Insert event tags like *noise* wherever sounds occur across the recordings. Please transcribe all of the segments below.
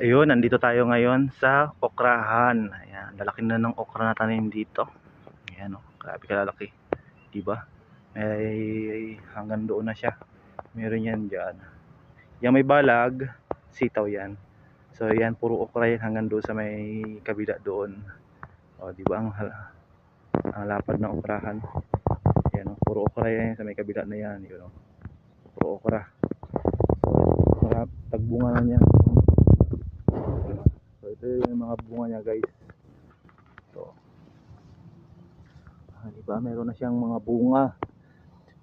Ayun, nandito tayo ngayon sa okrahan. Ayan, lalaki na ng okra na tanim dito. Ayan, oh, grabe kalalaki. Diba? May hanggang doon na siya. Meron yan dyan. Yan may balag, sitaw yan. So yan, puro okra yan hanggang doon sa may kabila doon. O, di ba ang, ang lapad ng okrahan. Yan, oh, puro okra yan sa may kabila na yan. Yun, oh. Puro okra. So, mga tagbunga na niya. So ito yung mga bunga niya guys. So, ah, di ba meron na siyang mga bunga.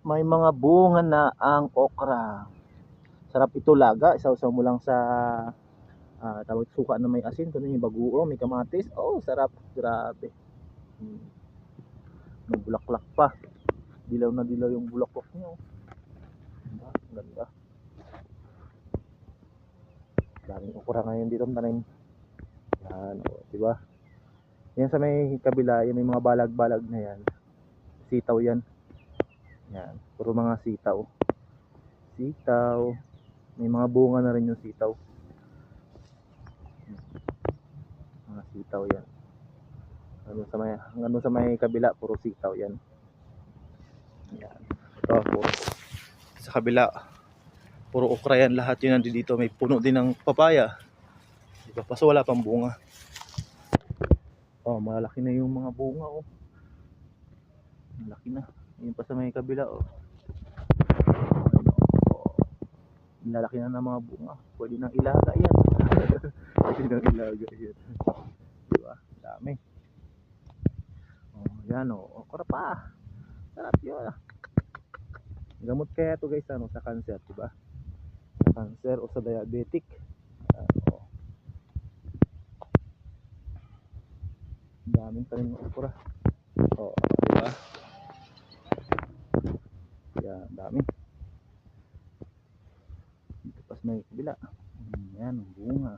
May mga bunga na ang okra. Sarap ito laga. Isaw-saw mo lang sa ah, tawag suka na may asin. Kunin yung baguo, may kamatis. Oh, sarap. Grabe. Hmm. May bulaklak pa. Dilaw na dilaw yung bulaklak niya. oh. Diba? Ganda. Daming okra ngayon dito ang tanim. Yan, o, di ba? Yan sa may kabila, yan may mga balag-balag na yan. Sitaw yan. Yan, puro mga sitaw. Sitaw. May mga bunga na rin yung sitaw. Mga sitaw yan. Ano sa may, ano sa may kabila, puro sitaw yan. Yan. Ito, puro. Sa kabila, puro okra yan. Lahat yun nandito dito. May puno din ng papaya. Diba? Paso wala pang bunga. Oh, malaki na yung mga bunga oh. Malaki na. Yun pa sa may kabila oh. Oh. Lalaki na ng mga bunga. Pwede nang ilaga yan. *laughs* Pwede nang ilaga yan. Diba? Dami. Oh, yan oh. Okra pa. Sarap yun ah. Gamot kaya to guys ano, sa cancer, diba? Sa cancer o sa diabetic. Ano, daming tanim ng okra. Oo, di ba? Yan, dami. Dito pas may kabila. Yan, bunga.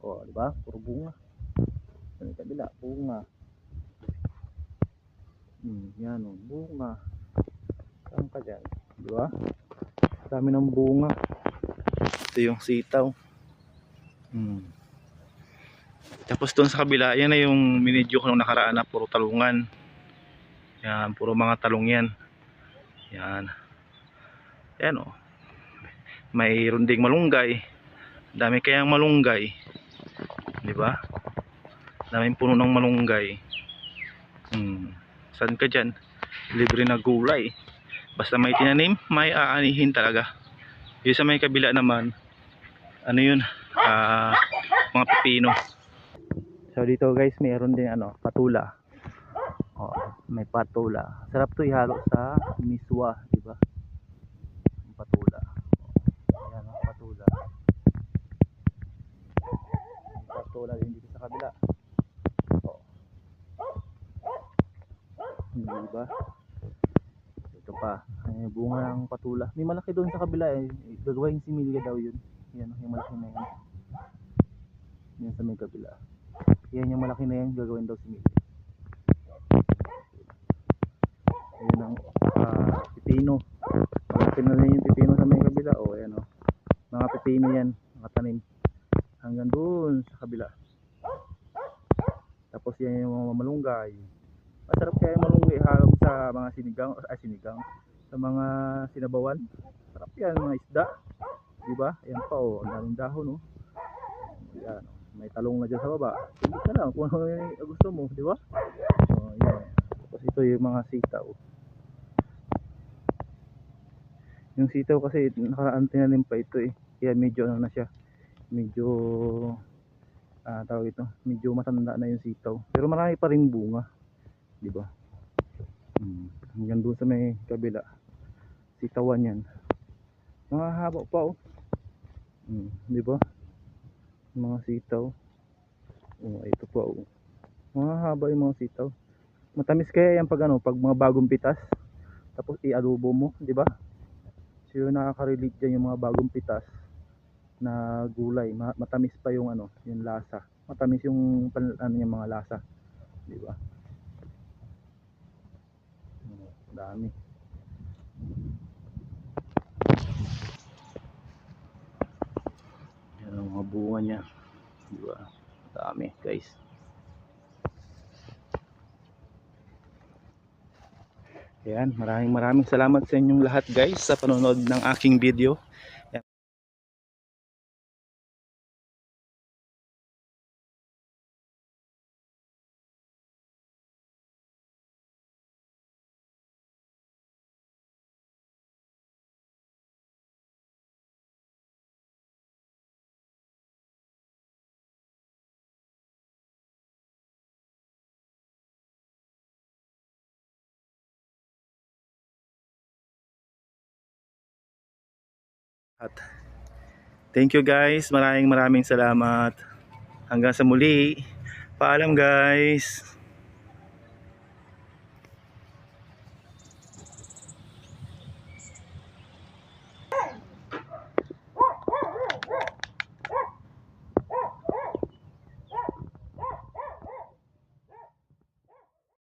Oo, di ba? Puro bunga. Sa may kabila, bunga. Hmm, yan, oh, bunga. Saan ka dyan? Di ba? Dami ng bunga. Ito yung sitaw. Hmm. Tapos doon sa kabila, yan na yung minidyo ko nung nakaraan na puro talungan. Yan, puro mga talong yan. Yan. Yan o. Mayroon ding malunggay. Dami kayang malunggay. Di ba? Daming puno ng malunggay. Hmm. Saan ka dyan? Libre na gulay. Basta may tinanim, may aanihin talaga. Yung sa may kabila naman, ano yun? Ah, mga pipino. So dito guys, mayroon din ano, patula. Oh, may patula. Sarap 'to ihalo sa miswa, di ba? Patula. Ayan ang patula. May patula din dito sa kabila. Oh. Di ba? Ito pa. Ay, bunga ng patula. May malaki doon sa kabila eh. Gagawin similya daw yun. Yan, yung malaki na yan. Yan sa may kabila. Yan yung malaki na yan, gagawin daw si Mili. Ayun ang ah, pipino. Malaki na rin yung pipino sa may kabila. O, ayan o. Mga pipino yan, mga tanim. Hanggang doon sa kabila. Tapos yan yung mga malunggay. Masarap kaya yung malunggay halong sa mga sinigang, ay sinigang, sa mga sinabawan. Sarap yan, mga isda. Di ba? Ayan pa o, ang daming dahon o. Yan, o. may talong na dyan sa baba. Hindi ka lang kung ano gusto mo, di ba? So, yan. Tapos ito yung mga sitaw. Yung sitaw kasi nakaraan tinanim pa ito eh. Kaya medyo ano na siya. Medyo ah tawag ito, medyo matanda na yung sitaw. Pero marami pa rin bunga, di ba? Hmm. Hanggang doon sa may kabila. Sitawan yan. Mga haba pa oh. Hmm, di ba? Mga sitaw. Oh, ito pa oh. Mga haba yung mga sitaw. Matamis kaya yan pag ano, pag mga bagong pitas. Tapos i-adobo mo, di ba? So yung nakaka-relate dyan yung mga bagong pitas na gulay. Ma- Matamis pa yung ano, yung lasa. Matamis yung ano yung mga lasa, di ba? Oh, Dami. Yan ang mga bunga niya. Di ba? Dami, guys. Yan, maraming maraming salamat sa inyong lahat guys sa panonood ng aking video. At thank you guys. Maraming maraming salamat. Hanggang sa muli. Paalam guys.